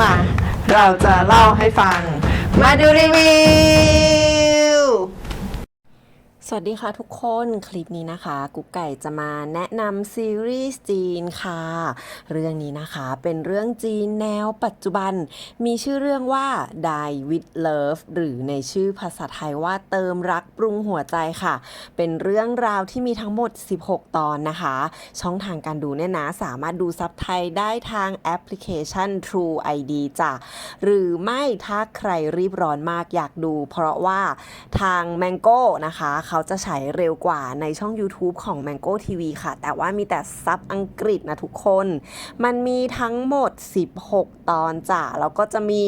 มา เราจะเล่าให้ฟัง มาดูรีวิว สวัสดีค่ะทุกคนคลิปนี้นะคะ กุ๊กไก่จะมาแนะนำซีรีส์จีนค่ะ เรื่องนี้นะคะเป็นเรื่องจีนแนวปัจจุบัน มีชื่อเรื่องว่า Die with Love หรือในชื่อภาษาไทยว่าเติมรักปรุงหัวใจค่ะ เป็นเรื่องราวที่มีทั้งหมด 16 ตอนนะคะ ช่องทางการดูเนี่ยนะ สามารถดูซับไทยได้ทางแอปพลิเคชัน True ID จ้ะหรือไม่ถ้าใครรีบร้อนมากอยากดู เพราะว่าทาง Mango นะคะเขาาจะฉายเร็วกว่าในช่อง YouTube ของ Mango TV ค่ะ แต่ว่ามีแต่ซับอังกฤษนะทุกคน มันมีทั้งหมด 16 ตอนจ้ะแล้วก็จะมี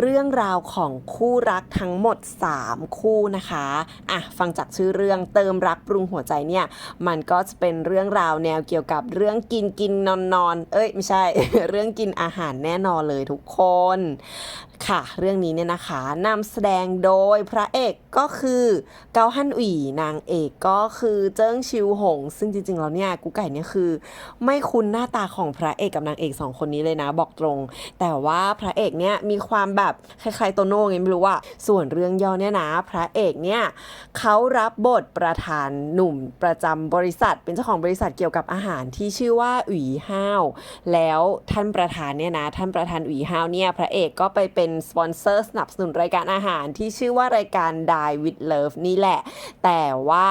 เรื่องราวของคู่รักทั้งหมด 3 คู่นะคะอะฟังจากชื่อเรื่องเติมรักปรุงหัวใจเนี่ย มันก็จะเป็นเรื่องราวแนวเกี่ยวกับเรื่องกินกินนอนนอนเอ้ยไม่ใช่ เรื่องกินอาหารแน่นอนเลยทุกคนค่ะ เรื่องนี้เนี่ยนะคะนำแสดงโดยพระเอกก็คือเกาฮั่นอุ๋ยนางเอกก็คือเจิ้งชิวหง ซึ่งจริงๆแล้วเนี่ยกูไก่เนี่ยคือ ไม่คุ้นหน้าตาของพระเอกกับนางเอกสองคนนี้เลยนะบอกตรง แต่ว่าพระเอกเนี่ยมีความแบบคล้ายๆโตโน่ไงไม่รู้ว่าส่วนเรื่องย่อเนี่ยนะพระเอกเนี่ยเขารับบทประธานหนุ่มประจำบริษัท เป็นเจ้าของบริษัทเกี่ยวกับอาหารที่ชื่อว่าอุ๋ยห้าว แล้วท่านประธานเนี่ยนะท่านประธานอุ๋ยห้าวเนี่ยพระเอกก็ไปเป็นสปอนเซอร์สนับสนุนรายการอาหารที่ชื่อว่ารายการ Die with Love นี่แหละ แต่ว่า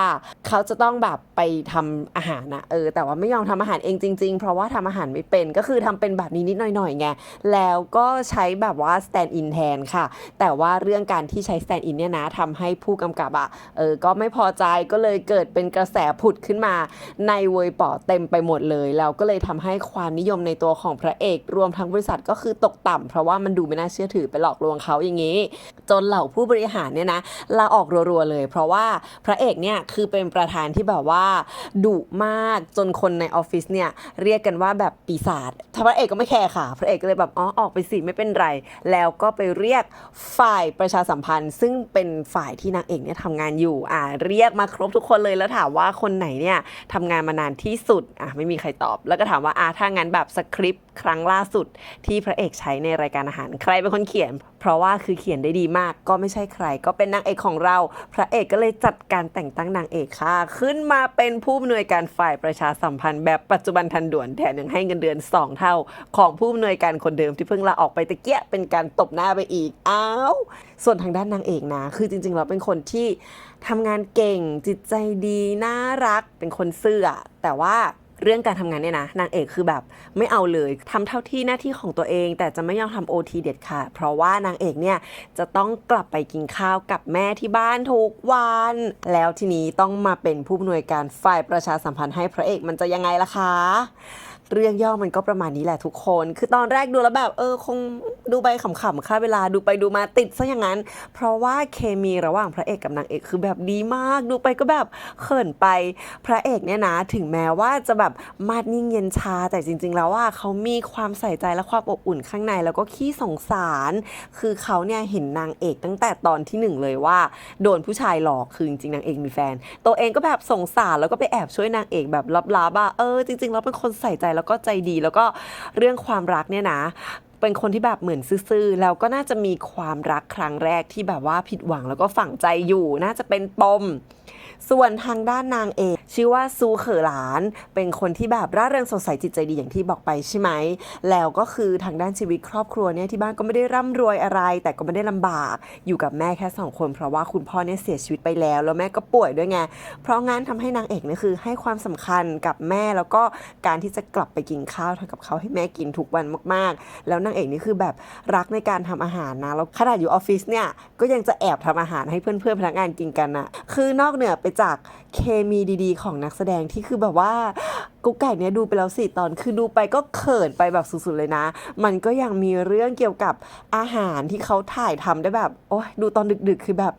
เขาจะต้องแบบไปทำอาหารนะเออแต่ว่าไม่ยอมทำอาหารเองจริง ๆ เพราะว่าทำอาหารไม่เป็นก็คือทำเป็นแบบนี้นิดหน่อยๆไงแล้วก็ใช้แบบว่า stand in แทนค่ะ แต่ว่าเรื่องการที่ใช้ stand in เนี่ยนะทำให้ผู้กำกับอะเออก็ไม่พอใจก็เลยเกิดเป็นกระแสผุดขึ้นมาในเวยป่อเต็มไปหมดเลยแล้วก็เลยทำให้ความนิยมในตัวของพระเอก รวมทั้งบริษัทก็คือตกต่ำเพราะว่ามันดูไม่น่าเชื่อถือไปหลอกลวงเขาอย่างนี้ จนเหล่าผู้บริหารเนี่ยนะลาออกรัวๆเลย เพราะว่าพระระเอกเนี่ยคือเป็นประธานที่แบบว่าดุมากจนคนในออฟฟิศเนี่ยเรียกกันว่าแบบปีศาจพระเอกก็ไม่แคร์ค่ะ พระเอกก็เลยแบบอ๋อออกไปสิไม่เป็นไร แล้วก็ไปเรียกฝ่ายประชาสัมพันธ์ ซึ่งเป็นฝ่ายที่นางเอกเนี่ยทำงานอยู่อ่าเรียกมาครบทุกคนเลยแล้วถามว่าคนไหนเนี่ยทำงานมานานที่สุดอะไม่มีใครตอบ แล้วก็ถามว่าอ่าถ้างั้นแบบสคริปต์ครั้งล่าสุดที่พระเอกใช้ในรายการอาหาร ใครเป็นคนเขียน เพราะว่าคือเขียนได้ดีมาก ก็ไม่ใช่ใคร ก็เป็นนางเอกของเรา พระเอกก็เลยจัดการแต่งตั้งนางเอกค่ะ ขึ้นมาเป็นผู้อำนวยการฝ่ายประชาสัมพันธ์แบบปัจจุบันทันด่วนแถมยังให้เงินเดือน 2 เท่า ของผู้อำนวยการคนเดิมที่เพิ่งลาออกไปตะเกียเป็นการตบหน้าไปอีกอ้าวส่วนทางด้านนางเอกนะ คือจริงๆเราเป็นคนที่ทำงานเก่งจิตใจดีน่ารักเป็นคนซื่อแต่ว่า เรื่องการทำงานเนี่ยนะนางเอกคือแบบไม่เอาเลยทำเท่าที่หน้าที่ของตัวเอง แต่จะไม่ยอมทำโอทีเด็ดขาดเพราะว่านางเอกเนี่ยจะต้องกลับไปกินข้าวกับแม่ที่บ้านทุกวัน แล้วทีนี้ต้องมาเป็นผู้อำนวยการฝ่ายประชาสัมพันธ์ให้พระเอกมันจะยังไงล่ะคะเรื่องย่อมันก็ประมาณนี้แหละทุกคน คือตอนแรกดูแล้วแบบเออคง ดูไปขำๆค่าเวลาดูไปดูมาติดซะอย่างนั้น เพราะว่าเคมีระหว่างพระเอกกับนางเอกคือแบบดีมาก ดูไปก็แบบเขินไปพระเอกเนี่ยนะถึงแม้ว่าจะแบบมาดนิ่งเย็นชา แต่จริง ๆ แล้วว่าเขามีความใส่ใจและความอบอุ่นข้างในแล้วก็ขี้สงสาร คือเขาเนี่ยเห็นนางเอกตั้งแต่ตอนที่หนึ่งเลยว่า โดนผู้ชายหลอกคือจริงๆนางเอกมีแฟน ตัวเองก็แบบสงสารแล้วก็ไปแอบช่วยนางเอกแบบลับๆอะเออจริงๆแล้วเป็นคนใส่ใจแล้วก็ใจดีแล้วก็เรื่องความรักเนี่ยนะ เป็นคนที่แบบเหมือนซื่อๆแล้วก็น่าจะมีความรักครั้งแรกที่แบบว่าผิดหวังแล้วก็ฝังใจอยู่ น่าจะเป็นปม ส่วนทางด้านนางเอกชื่อว่าซูเขอหลาน เป็นคนที่แบบร่าเริงสดใสจิตใจดีอย่างที่บอกไปใช่ไหม แล้วก็คือทางด้านชีวิตครอบครัวเนี่ยที่บ้านก็ไม่ได้ร่ำรวยอะไร แต่ก็ไม่ได้ลำบาก อยู่กับแม่แค่สองคนเพราะว่าคุณพ่อเนี่ยเสียชีวิตไปแล้ว แล้วแม่ก็ป่วยด้วยไง เพราะงั้นทำให้นางเอกเนี่ยคือให้ความสำคัญกับแม่แล้วก็การที่จะกลับไปกินข้าวทำกับเขาให้แม่กินทุกวันมากๆ แล้วนางเอกนี่คือแบบรักในการทำอาหารนะ แล้วขนาดอยู่ออฟฟิศเนี่ยก็ยังจะแอบทำอาหารให้เพื่อนๆพนักงานกินกันนะคือนอกเหนือไปจากเคมีดีๆ ของนักแสดงที่คือแบบว่ากุ๊กไก่เนี่ยดูไปแล้วสี่ตอน คือดูไปก็เขินไปแบบสุดๆเลยนะ มันก็ยังมีเรื่องเกี่ยวกับอาหารที่เขาถ่ายทำได้แบบ โอ้ยดูตอนดึกๆ คือแบบ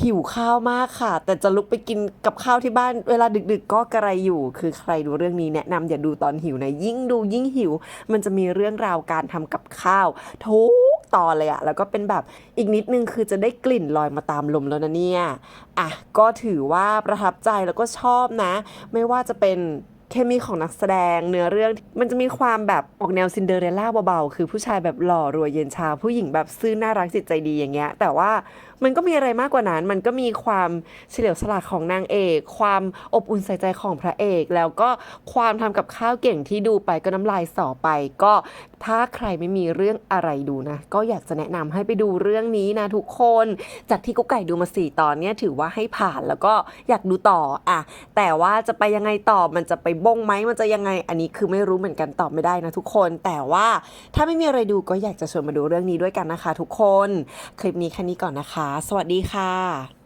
หิวข้าวมากค่ะ แต่จะลุกไปกินกับข้าวที่บ้าน เวลาดึกๆ ก็กระไรอยู่ คือใครดูเรื่องนี้แนะนำอย่าดูตอนหิวนะ ยิ่งดูยิ่งหิว มันจะมีเรื่องราวการทำกับข้าวทุก ตอนเลยอะแล้วก็เป็นแบบอีกนิดนึงคือจะได้กลิ่นลอยมาตามลมแล้วนะเนี่ยอะก็ถือว่าประทับใจแล้วก็ชอบนะ ไม่ว่าจะเป็น เคมีของนักแสดงเนื้อเรื่องมันจะมีความแบบออกแนวซินเดอเรลล่าเบาๆ คือผู้ชายแบบหล่อรวยเย็นชา ผู้หญิงแบบซื่อน่ารักจิตใจดีอย่างเงี้ย แต่ว่ามันก็มีอะไรมากกว่านั้น มันก็มีความเฉลียวฉลาดของนางเอก ความอบอุ่นใส่ใจของพระเอก แล้วก็ความทำกับข้าวเก่งที่ดูไปก็น้ำลายสอไป ก็ถ้าใครไม่มีเรื่องอะไรดูนะ ก็อยากจะแนะนำให้ไปดูเรื่องนี้นะทุกคน จากที่กุ๊กไก่ดูมาสี่ตอนเนี่ยถือว่าให้ผ่านแล้วก็อยากดูต่ออะแต่ว่าจะไปยังไงต่อมันจะไปบงไหมมันจะยังไง อันนี้คือไม่รู้เหมือนกันตอบไม่ได้นะทุกคน แต่ว่าถ้าไม่มีอะไรดูก็อยากจะชวนมาดูเรื่องนี้ด้วยกันนะคะ ทุกคน คลิปนี้แค่นี้ก่อนนะคะ สวัสดีค่ะ